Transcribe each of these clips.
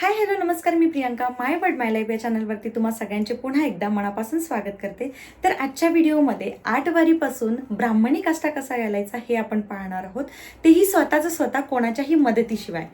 嘿，हाय hello नमस्कार मी Priyanka. My word my life या चॅनलवरती तुम्हा सगळ्यांचे पुन्हा एकदा मनापासून स्वागत करते. तर आजच्या व्हिडिओमध्ये आठ वारीपासून ब्राह्मणी काष्टा कसा घालायचा हे आपण पाहणार आहोत. तेही स्वतःचं स्वतः कोणाच्याही मदतीशिवाय.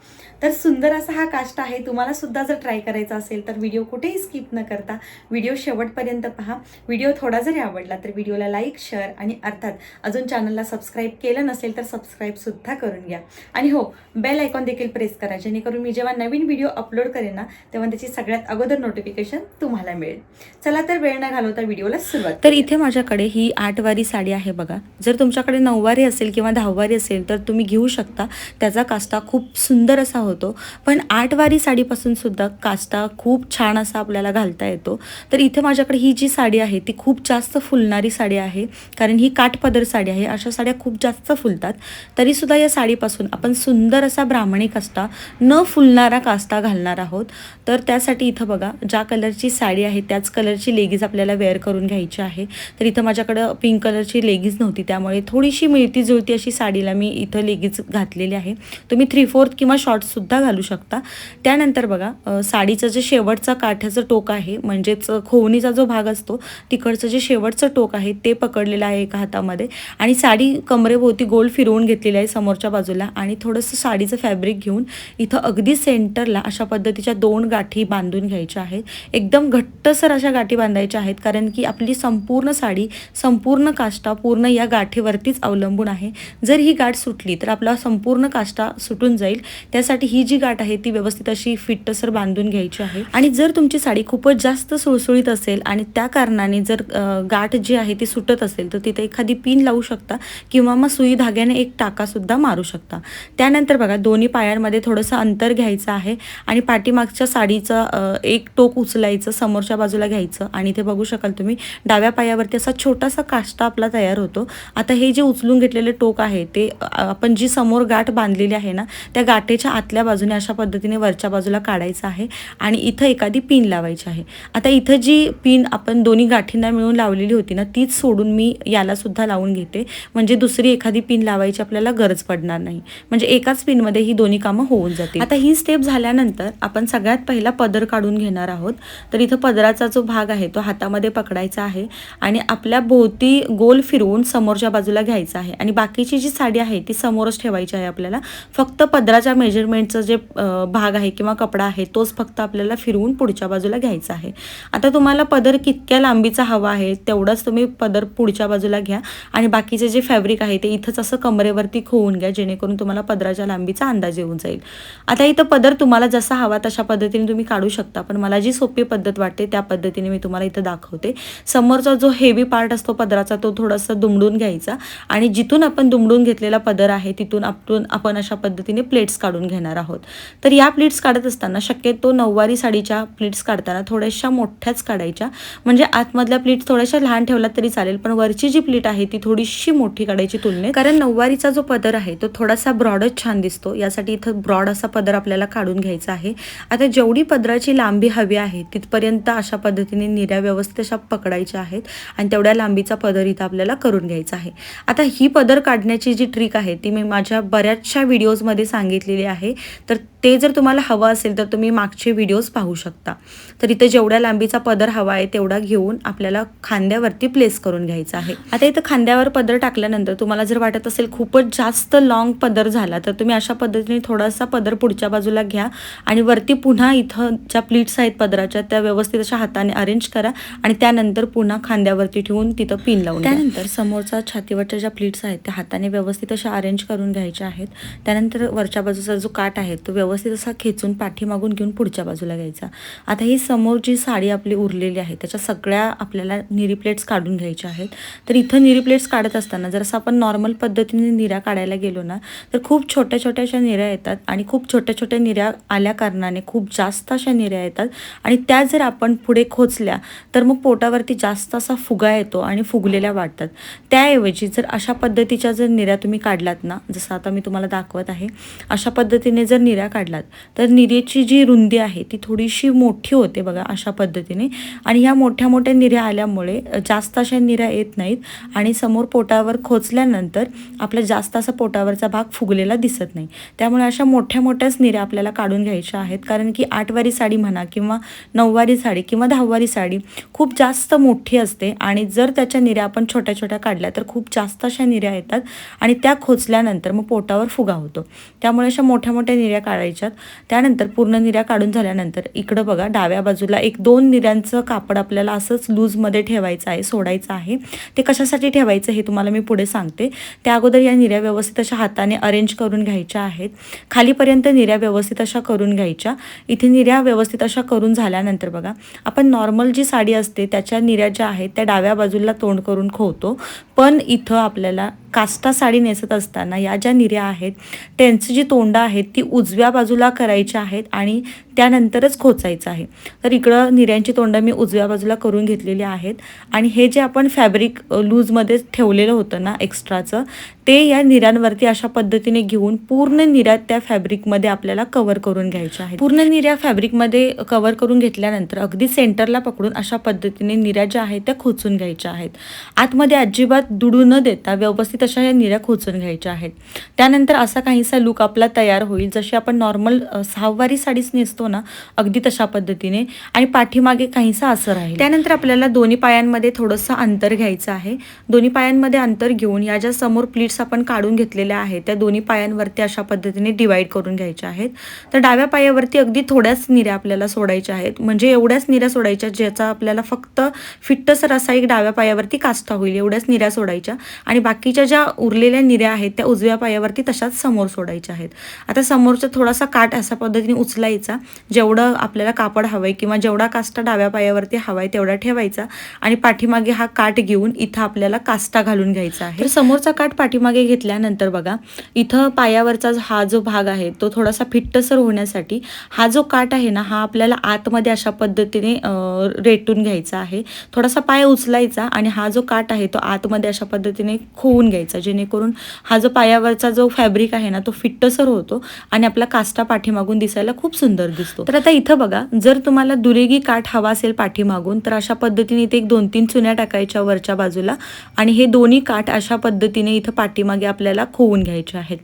तर सुंदर असा हा काष्टा आहे तुम्हाला सुद्धा जर ट्राय करायचा असेल तर व्हिडिओ कुठेही स्किप न करता व्हिडिओ शेवटपर्यंत पहा. व्हिडिओ थोडा जरी आवडला तर व्हिडिओला लाईक शेअर आणि अर्थात अजून चॅनलला सबस्क्राईब केलं नसेल तर सबस्क्राईबसुद्धा करून घ्या. आणि हो बेल आयकॉन देखील प्रेस करा जेणेकरून मी जेव्हा नवीन व्हिडिओ अपलोड करेन ना तेव्हा त्याची सगळ्यात अगोदर नोटिफिकेशन तुम्हाला मिळेल. चला तर वेळ न घालवता व्हिडिओला सुरुवात तर इथे माझ्याकडे ही आठवारी साडी आहे बघा. जर तुमच्याकडे नऊवारी असेल किंवा दहावारी असेल तर तुम्ही घेऊ शकता. त्याचा कास्टा खूप सुंदर असा होतो. पण आठवारी साडीपासून सुद्धा कास्टा खूप छान असा आपल्याला घालता येतो. तर इथे माझ्याकडे ही जी साडी आहे ती खूप जास्त फुलणारी साडी आहे. कारण ही काठपदर साडी आहे. अशा साड्या खूप जास्त फुलतात. तरीसुद्धा या साडीपासून आपण सुंदर असा ब्राह्मणी कास्टा न फुलणारा कास्टा घालणार आहोत. तर त्यासाठी इथं बघा ज्या कलरची साडी आहे त्याच कलरची लेगीज आपल्याला वेअर करून घ्यायची आहे. तर इथं माझ्याकडं पिंक कलरची लेगीज नव्हती त्यामुळे थोडीशी मिळती जुळती अशी साडीला मी इथं लेगीज घातलेली आहे. तुम्ही थ्री फोर्थ किंवा शॉर्ट्ससुद्धा घालू शकता. त्यानंतर बघा साडीचं जे शेवटचा काठ्याचं टोक आहे म्हणजेच खोवणीचा जो भाग असतो तिकडचं जे शेवटचं टोक आहे ते पकडलेलं आहे एका हातामध्ये. आणि साडी कमरेभोवती गोल फिरवून घेतलेली आहे समोरच्या बाजूला. आणि थोडंसं साडीचं फॅब्रिक घेऊन इथं अगदी सेंटरला अशा पद्धतीच्या दोन गाठी बांधून घ्यायच्या आहेत. एकदम घट्टसर अशा गाठी बांधायच्या आहेत कारण की आपली संपूर्ण साडी संपूर्ण काष्टा पूर्ण या गाठीवरतीच अवलंबून आहे. जर ही गाठ सुटली तर आपला संपूर्ण काष्टा सुटून जाईल. त्यासाठी ही जी गाठ आहे ती व्यवस्थित अशी फिट्टसर बांधून घ्यायची आहे. आणि जर तुमची साडी खूपच जास्त सुळसुळीत असेल आणि त्या कारणाने जर गाठ जी आहे ती सुटत असेल तर तिथे एखादी पिन लावू शकता किंवा मग सुई धाग्याने एक टाकासुद्धा मारू शकता. त्यानंतर बघा दोन्ही पायांमध्ये थोडंसं अंतर घ्यायचं आहे आणि पाठीमागच्या साडीचं एक टोक उचलायचं समोरच्या बाजूला घ्यायचं आणि इथे बघू शकाल तुम्ही डाव्या पायावरती असा छोटासा काष्टा आपला तयार होतो. आता हे जे उचलून घेतलेले टोक आहे ते आपण जी समोर गाठ बांधलेली आहे ना त्या गाठेच्या आतल्या बाजूने अशा पद्धतीने वरच्या बाजूला काढायचं आहे आणि इथं एखादी पिन लावायची आहे. आता इथं जी पिन आपण दोन्ही गाठींना मिळून लावलेली होती ना तीच सोडून मी याला सुद्धा लावून घेते. म्हणजे दुसरी एखादी पिन लावायची आपल्याला गरज पडणार नाही. म्हणजे एकाच पिनमध्ये ही दोन्ही कामं होऊन जाते आता ही स्टेप झाल्यानंतर आपण सगळ्यात पहिला पदर काढून घेणार आहोत. तर इथं पदराचा जो भाग आहे तो हातामध्ये पकडायचा आहे आणि आपल्या भोवती गोल फिरवून समोरच्या बाजूला घ्यायचा आहे आणि बाकीची जी साडी आहे ती समोरच ठेवायची आहे आपल्याला. फक्त पदराच्या मेजरमेंटचं जे भाग आहे किंवा कपडा आहे तोच फक्त आपल्याला फिरवून पुढच्या बाजूला घ्यायचा आहे. आता तुम्हाला पदर कितक्या लांबीचा हवा आहे तेवढाच तुम्ही पदर पुढच्या बाजूला घ्या आणि बाकीचे जे फॅब्रिक आहे ते इथंच असं कमरेवरती खोवून घ्या जेणेकरून तुम्हाला पदराच्या लांबीचा अंदाज येऊन जाईल. आता इथं पदर तुम्हाला जसा हवा तशा पद्धतीने तुम्ही काढू शकता पण मला जी सोपी पद्धत वाटते त्या पद्धतीने मी तुम्हाला इथं दाखवते. समोरचा जो हेवी पार्ट असतो पदराचा तो थोडासा दुमडून घ्यायचा आणि जिथून आपण दुमडून घेतलेला पदर आहे तिथून आपण आपण अशा पद्धतीने प्लेट्स काढून घेणार आहोत. तर या प्लेट्स काढत असताना शक्यतो नऊवारी साडीच्या प्लेट्स काढताना थोड्याशा मोठ्याच काढायच्या. म्हणजे आतमधल्या प्लेट्स थोड्याशा लहान ठेवल्या तरी चालेल पण वरची जी प्लेट आहे ती थोडीशी मोठी काढायची तुलनेत. कारण नऊवारीचा जो पदर आहे तो थोडासा ब्रॉडच छान दिसतो. यासाठी इथं ब्रॉड असा पदर आपल्याला काढून घ्यायचा आहे. आता जेवढी पदराची लांबी हवी आहे तिथपर्यंत अशा पद्धतीने निऱ्या व्यवस्थित अशा पकडायच्या आहेत आणि तेवढ्या लांबीचा पदर इथं आपल्याला करून घ्यायचा आहे. आता ही पदर काढण्याची जी ट्रिक आहे ती मी माझ्या बऱ्याचशा व्हिडिओजमध्ये सांगितलेली आहे. तर ते जर तुम्हाला हवं असेल तर तुम्ही मागचे व्हिडिओज पाहू शकता. तर इथे जेवढ्या लांबीचा पदर हवा आहे तेवढा घेऊन आपल्याला खांद्यावरती प्लेस करून घ्यायचा आहे. आता इथं खांद्यावर पदर टाकल्यानंतर तुम्हाला जर वाटत असेल खूपच जास्त लॉंग पदर झाला तर तुम्ही अशा पद्धतीने थोडासा पदर पुढच्या बाजूला घ्या आणि वरती पुन्हा इथं ज्या प्लीट्स आहेत पदराच्या त्या व्यवस्थित अशा हाताने अरेंज करा आणि त्यानंतर पुन्हा खांद्यावरती ठेवून तिथं पिन लावून त्यानंतर समोरचा छातीवरच्या ज्या प्लीट्स आहेत त्या हाताने व्यवस्थित अशा अरेंज करून घ्यायच्या आहेत. त्यानंतर वरच्या बाजूचा जो काठ आहे तो व्यवस्थित असा खेचून पाठीमागून घेऊन पुढच्या बाजूला घ्यायचा. आता ही समोर जी साडी आपली उरलेली आहे त्याच्या सगळ्या आपल्याला निरी प्लेट्स काढून घ्यायच्या आहेत. तर इथं निरी प्लेट्स काढत असताना जर असं आपण नॉर्मल पद्धतीने निऱ्या काढायला गेलो ना तर खूप छोट्या छोट्या अशा निऱ्या येतात आणि खूप छोट्या छोट्या निऱ्या आल्या कारणाने खूप जास्त अशा निऱ्या येतात. आणि त्या जर आपण पुढे खोचल्या तर मग पोटावरती जास्त असा फुगा येतो आणि फुगलेल्या वाटतात त्याऐवजी जर अशा पद्धतीच्या जर निऱ्या तुम्ही काढलात ना जसं आता मी तुम्हाला दाखवत आहे अशा पद्धतीने जर निऱ्या काढलात. तर निरेची जी रुंदी आहे ती थोडीशी मोठी होते बघा अशा पद्धतीने. आणि ह्या मोठ्या मोठ्या निऱ्या आल्यामुळे जास्त अशा निऱ्या येत नाहीत. आणि समोर पोटावर खोचल्यानंतर आपल्या जास्त असा पोटावरचा भाग फुगलेला दिसत नाही. त्यामुळे अशा मोठ्या मोठ्याच निऱ्या आपल्याला काढून घ्यायच्या आहेत. कारण की आठवारी साडी म्हणा किंवा नऊवारी साडी किंवा दहावारी साडी खूप जास्त मोठी असते. आणि जर त्याच्या निऱ्या आपण छोट्या छोट्या काढल्या तर खूप जास्त अशा निऱ्या येतात. आणि त्या खोचल्यानंतर मग पोटावर फुगा होतो. त्यामुळे अशा मोठ्या मोठ्या निऱ्या याच्यात त्यानंतर पूर्ण निऱ्या काढून झाल्यानंतर इकडं बघा डाव्या बाजूला एक दोन निऱ्यांचं कापड आपल्याला असंच लूजमध्ये ठेवायचं आहे सोडायचं आहे. ते कशासाठी ठेवायचं हे तुम्हाला मी पुढे सांगते. त्या अगोदर या निऱ्या व्यवस्थित अशा हाताने अरेंज करून घ्यायच्या आहेत. खालीपर्यंत निऱ्या व्यवस्थित अशा करून घ्यायच्या. इथे निऱ्या व्यवस्थित अशा करून झाल्यानंतर बघा आपण नॉर्मल जी साडी असते त्याच्या निऱ्या ज्या आहेत त्या डाव्या बाजूला तोंड करून खोवतो. पण इथं आपल्याला काष्टा साडी नेसत असताना या ज्या निऱ्या आहेत त्यांची जी तोंडं आहेत ती उजव्या बाजूला करायची आहेत आणि त्यानंतरच खोचायचं आहे. तर इकडं निऱ्यांची तोंडं मी उजव्या बाजूला करून घेतलेली आहेत. आणि हे जे आपण फॅब्रिक लूजमध्ये ठेवलेलं होतं ना एक्स्ट्राचं ते या निऱ्यांवरती अशा पद्धतीने घेऊन पूर्ण निऱ्या त्या फॅब्रिकमध्ये आपल्याला कवर करून घ्यायच्या आहेत. पूर्ण निऱ्या फॅब्रिकमध्ये कवर करून घेतल्यानंतर अगदी सेंटरला पकडून अशा पद्धतीने निऱ्या ज्या आहेत त्या खोचून घ्यायच्या आहेत. आतमध्ये अजिबात दुडू न देता व्यवस्थित अशा या निऱ्या खोचून घ्यायच्या आहेत. त्यानंतर असा काहीसा लुक आपला तयार होईल. जशी आपण नॉर्मल सहावारी साडीच नेसतो ना अगदी तशा पद्धतीने. आणि पाठीमागे काहीसा असं राहील त्यानंतर आपल्याला दोन्ही पायांमध्ये थोडंसं अंतर घ्यायचं आहे. दोन्ही पायांमध्ये अंतर घेऊन या ज्या समोर प्लीट्स आपण काढून घेतलेल्या आहेत त्या दोन्ही पायांवरती अशा पद्धतीने डिवाईड करून घ्यायच्या आहेत. तर डाव्या पायावरती अगदी थोड्याच निऱ्या आपल्याला सोडायच्या आहेत. म्हणजे एवढ्याच निऱ्या सोडायच्या ज्याचा आपल्याला फक्त फिट्टसर असा एक डाव्या पायावरती कास्ता होईल एवढ्याच निऱ्या सोडायच्या. आणि बाकीच्या ज्या उरलेल्या निऱ्या आहेत त्या उजव्या पायावरती तशाच समोर सोडायच्या आहेत. आता समोरचा थोडासा काठ अशा पद्धतीने उचलायचा. जेवढं आपल्याला कापड हवं आहे किंवा जेवढा कास्टा डाव्या पायावरती हवा आहे तेवढा ठेवायचा. आणि पाठीमागे हा काठ घेऊन इथं आपल्याला काष्टा घालून घ्यायचा आहे. तर समोरचा काठ पाठीमागे घेतल्यानंतर बघा इथं पायावरचा जो- हा जो भाग आहे तो थोडासा फिट्टसर होण्यासाठी हा जो काठ आहे ना हा आपल्याला आतमध्ये अशा पद्धतीने रेटून घ्यायचा आहे. थोडासा पाय उचलायचा आणि हा जो काठ आहे तो आतमध्ये अशा पद्धतीने खोवून घ्यायचा जेणेकरून हा जो पायावरचा जो फॅब्रिक आहे ना तो फिट्टसर होतो आणि आपला कास्टा पाठीमागून दिसायला खूप सुंदर दिसतो. तर आता इथं बघा जर तुम्हाला दुरेगी काठ हवा असेल पाठीमागून तर अशा पद्धतीने इथे एक दोन तीन चुन्या टाकायच्या वरच्या बाजूला आणि हे दोन्ही काठ अशा पद्धतीने इथं पाठीमागे आपल्याला खोवून घ्यायचे आहेत.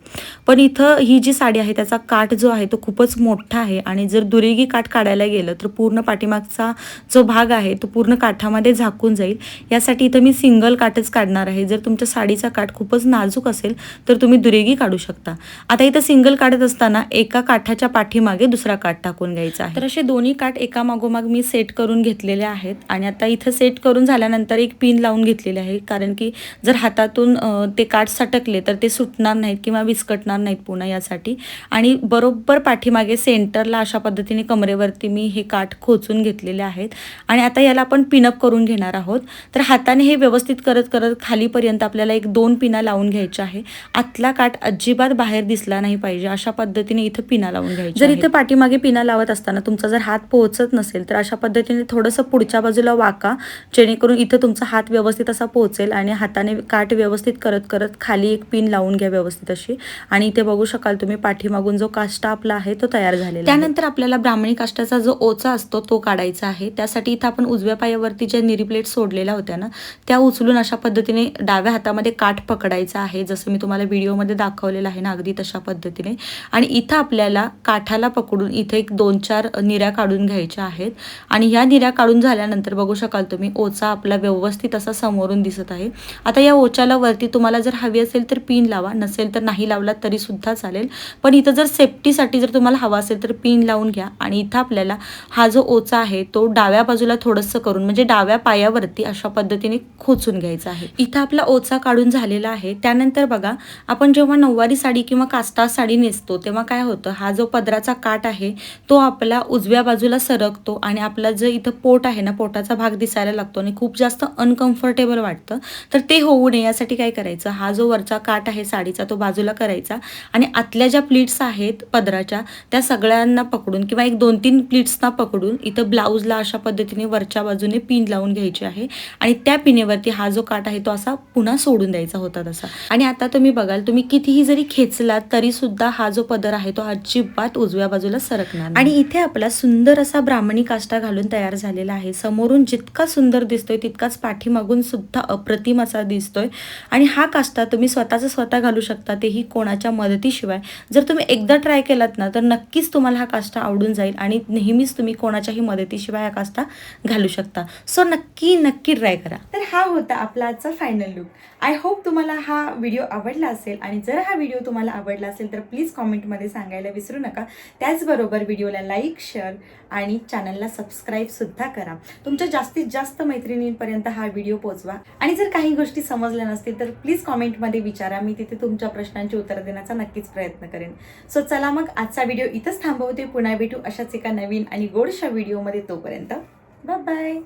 पण इथं ही जी साडी आहे त्याचा काठ जो आहे तो खूपच मोठा आहे आणि जर दुरेगी काठ काढायला गेलं तर पूर्ण पाठीमागचा जो भाग आहे तो पूर्ण काठामध्ये झाकून जाईल. यासाठी इथं मी सिंगल काठच काढणार आहे. जर तुमच्या साडीचा काठ खूपच नाजूक असेल तर तुम्ही दुरेगी काढू शकता. आता इथं सिंगल काढत असताना एका काठाच्या पाठीमागे दुसरा काठ टाकून घ्यायचा आहे. तर असे दोन्ही काठ एका मागोमाग मी सेट करून घेतलेले आहेत आणि आता इथं सेट करून झाल्यानंतर एक पिन लावून घेतलेले आहे. कारण की जर हातातून ते काठ सटकले तर ते सुटणार नाहीत किंवा विस्कटणार नाहीत पुन्हा यासाठी. आणि बरोबर पाठीमागे सेंटरला अशा पद्धतीने कमरेवरती मी हे काठ खोचून घेतलेले आहेत. आणि आता याला आपण पिनअप करून घेणार आहोत. तर हाताने हे व्यवस्थित करत करत खालीपर्यंत आपल्याला एक दोन पिना लावून घ्यायच्या आहे. आतला काठ अजिबात बाहेर दिसला नाही पाहिजे अशा पद्धतीने इथं पिना लावून घ्यायची जर इथं पाठीमागे पिना लावत असताना तुमचा जर हात पोहोचत नसेल तर अशा पद्धतीने थोडंसं पुढच्या बाजूला वाका जेणेकरून इथं तुमचा हात व्यवस्थित असा पोहोचेल आणि हाताने काठ व्यवस्थित करत करत खाली एक पिन लावून घ्या व्यवस्थित अशी. आणि इथे बघू शकाल तुम्ही पाठीमागून जो काष्टा आपला आहे तो तयार झालेला त्यानंतर आपल्याला ब्राह्मणी काष्टाचा जो ओचा असतो तो काढायचा आहे. त्यासाठी इथं आपण उजव्या पायावरती ज्या निरी प्लेट सोडलेल्या होत्या ना त्या उचलून अशा पद्धतीने डाव्या हातामध्ये काठ पकडायचा आहे. जसं मी तुम्हाला व्हिडिओमध्ये दाखवलेलं आहे ना अगदी तशा पद्धतीने. आणि इथं आपल्याला काठाला पकडून इथे एक दोन चार निऱ्या काढून घ्यायच्या आहेत. आणि ह्या निऱ्या काढून झाल्यानंतर बघू शकाल तुम्ही ओचा आपला व्यवस्थित असा समोरून दिसत आहे. आता या ओच्याला वरती तुम्हाला जर हवी असेल तर पिन लावा नसेल तर नाही लावला तरी सुद्धा चालेल. पण इथं जर सेफ्टीसाठी जर तुम्हाला हवा असेल तर पिन लावून घ्या. आणि इथं आपल्याला हा जो ओचा आहे तो डाव्या बाजूला थोडंसं करून म्हणजे डाव्या पायावरती अशा पद्धतीने खोचून घ्यायचा आहे. इथं आपला ओचा काढून झालेला आहे. त्यानंतर बघा आपण जेव्हा नऊवारी साडी किंवा कास्टा साडी नेसतो तेव्हा काय होतं हा जो पदराचा काठ आहे तो आपला उजव्या बाजूला सरकतो आणि आपला जो इथं पोट आहे ना पोटाचा भाग दिसायला लागतो आणि खूप जास्त अनकम्फर्टेबल वाटतं. तर ते होऊ नये यासाठी काय करायचं? हा जो वरचा काठ आहे साडीचा तो बाजूला करायचा आणि आतल्या ज्या प्लीट्स आहेत पदराच्या त्या सगळ्यांना पकडून किंवा एक दोन तीन प्लीट्सना पकडून इथं ब्लाऊजला अशा पद्धतीने वरच्या बाजूने पिन लावून घ्यायची आहे आणि त्या पिनेवरती हा जो काठ आहे तो असा पुन्हा सोडून द्यायचा होता तसा. आणि आता तुम्ही बघाल तुम्ही कितीही जरी खेचलात तरी सुद्धा हा जो पदर आहे तो अजिबात उजव्या बाजूला सरकणार आणि इथे आपला सुंदर असा ब्राह्मणी काष्टा घालून तयार झालेला आहे. समोरून जितका सुंदर दिसतोय तितकाच पाठीमागून सुद्धा अप्रतिम असा दिसतोय. आणि हा काष्टा तुम्ही स्वतःचा स्वतः घालू शकता तेही कोणाच्या मदतीशिवाय. जर तुम्ही एकदा ट्राय केलात ना तर नक्कीच तुम्हाला हा काष्टा आवडून जाईल आणि नेहमीच तुम्ही कोणाच्याही मदतीशिवाय हा काष्टा घालू शकता. सो नक्की नक्की ट्राय करा. तर हा होता आपला आजचा फायनल लुक आय होप तुम्हाला हा व्हिडिओ आवडला असेल. आणि जर हा व्हिडिओ तुम्हाला आवडला असेल तर प्लीज कॉमेंटमध्ये सांगायला विसरू नका. त्याचबरोबर व्हिडिओला लाईक शेअर आणि चॅनलला सबस्क्राईबसुद्धा करा. तुमच्या जास्तीत जास्त मैत्रिणींपर्यंत हा व्हिडिओ पोचवा. आणि जर काही गोष्टी समजल्या नसतील तर प्लीज कॉमेंटमध्ये विचारा. मी तिथे तुमच्या प्रश्नांची उत्तरं देण्याचा नक्कीच प्रयत्न करेन. सो चला मग आजचा व्हिडिओ इथंच थांबवते. पुन्हा भेटू अशाच एका नवीन आणि गोडशा व्हिडिओमध्ये तोपर्यंत. बाय